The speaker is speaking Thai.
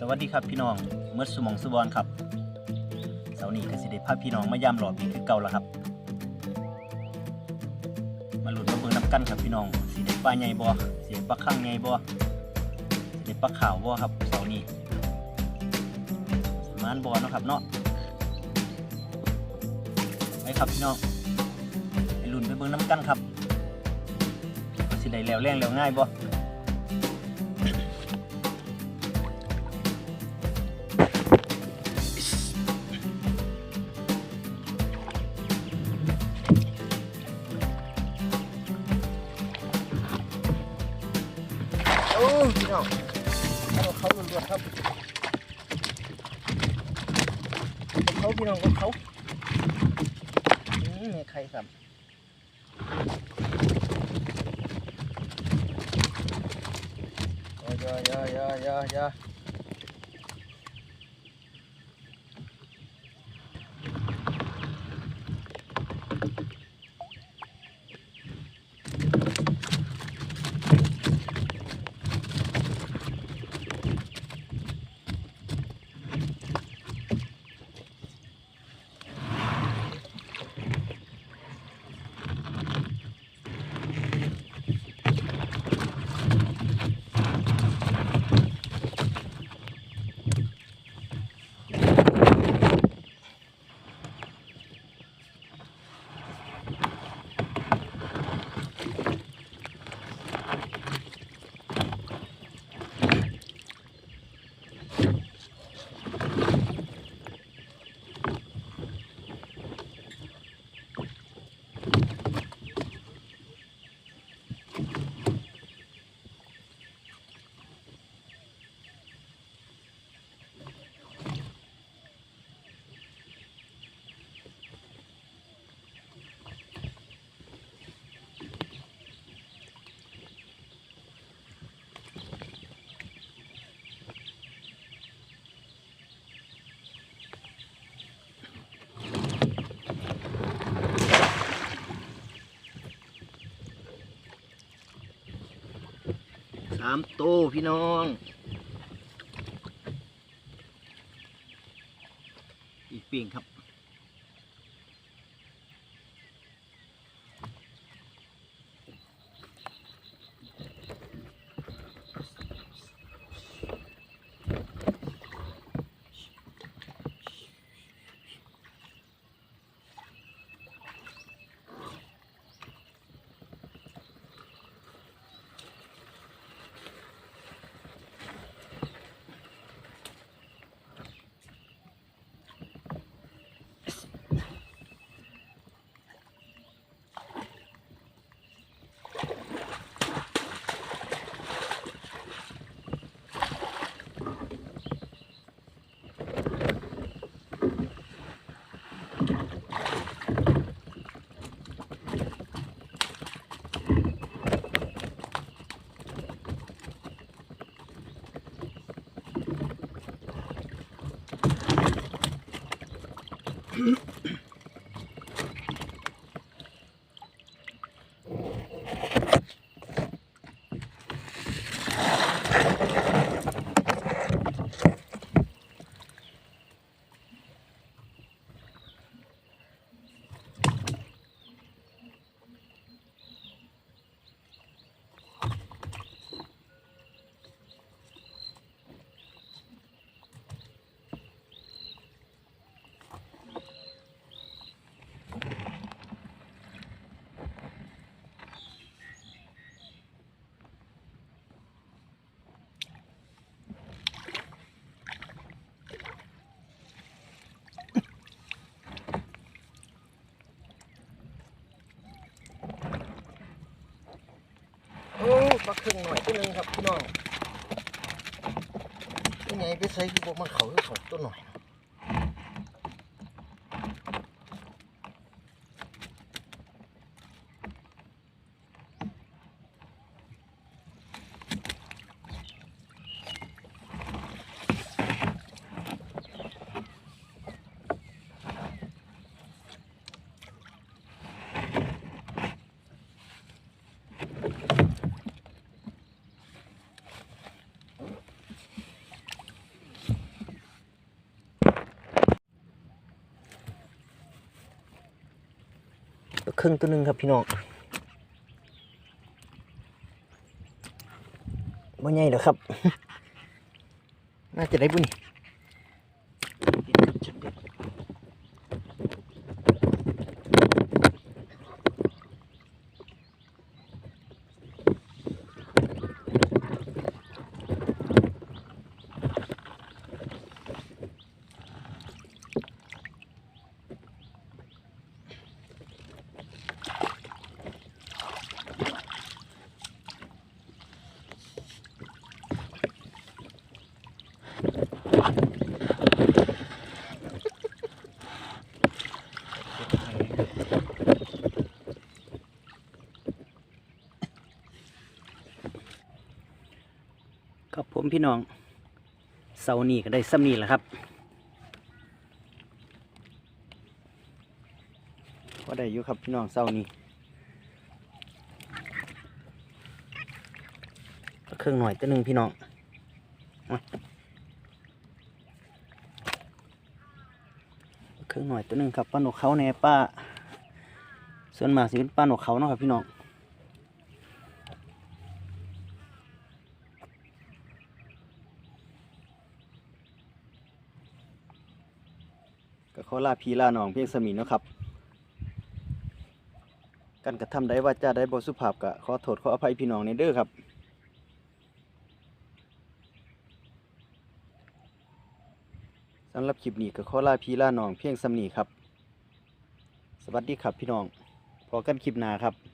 สวัสดีครับพี่น้องเมื่อสมองสุบอนครับเสาร์นี้กสิได้พาพี่น้องมายามหลอดอีกคือเก่าแล้วครับ มาหลุ้นมาเบิ่งน้ำกันครับพี่น้องสิได้ปลาใหญ่บ่สิได้ปลาข้างใหญ่บ่สิได้ปลาขาวบ่ครับเสาร์นี้มานบ่เนาะครับเนาะไปครับพี่น้องไปลุ้นไปเบิ่งน้ำกันครับสิได้แล้วแรงแล้วง่ายบ่โน้องเอาเขาล้วนๆครับเขาพี่น้องเอาเขาอืมนี่ใครครับยอยอยอยอยอยามโตพี่น้อง อีกปีงครับ Mm-hmm. มาครึ่งหน่อยตัวนึงครับพี่น้องที่ไงไปใส่คือพวกมันเขาคือเขาตัวหน่อย ครึ่งตัวหนึ่งครับพี่น้องบ่ใหญ่หรอกครับ น่าจะได้บุญนี่ มพี่น้องเสานี้ก็ได้ซ้ำนี่แหละครับว่าได้อยู่ครับพี่น้องเสานี้เครื่องหน่อยตัวหนึ่งพี่น้องเครื่องหน่อยตัวหนึ่งครับป้าหนกเขาแน่ป้าส่วนมากสิเป็นป้าหนกเขาเนาะครับพี่น้อง ก็ขอลาพีลาน้องเพียงสมีนะครับการกระทำได้ว่าจะได้บสุภาพก็ขอโทษขออภัยพี่น้องในเด้อครับสำหรับคลิปนี้ก็ขอลาพีลาน้องเพียงสมีครับ สวัสดีครับพี่น้องพอกันคลิปหน้าครับ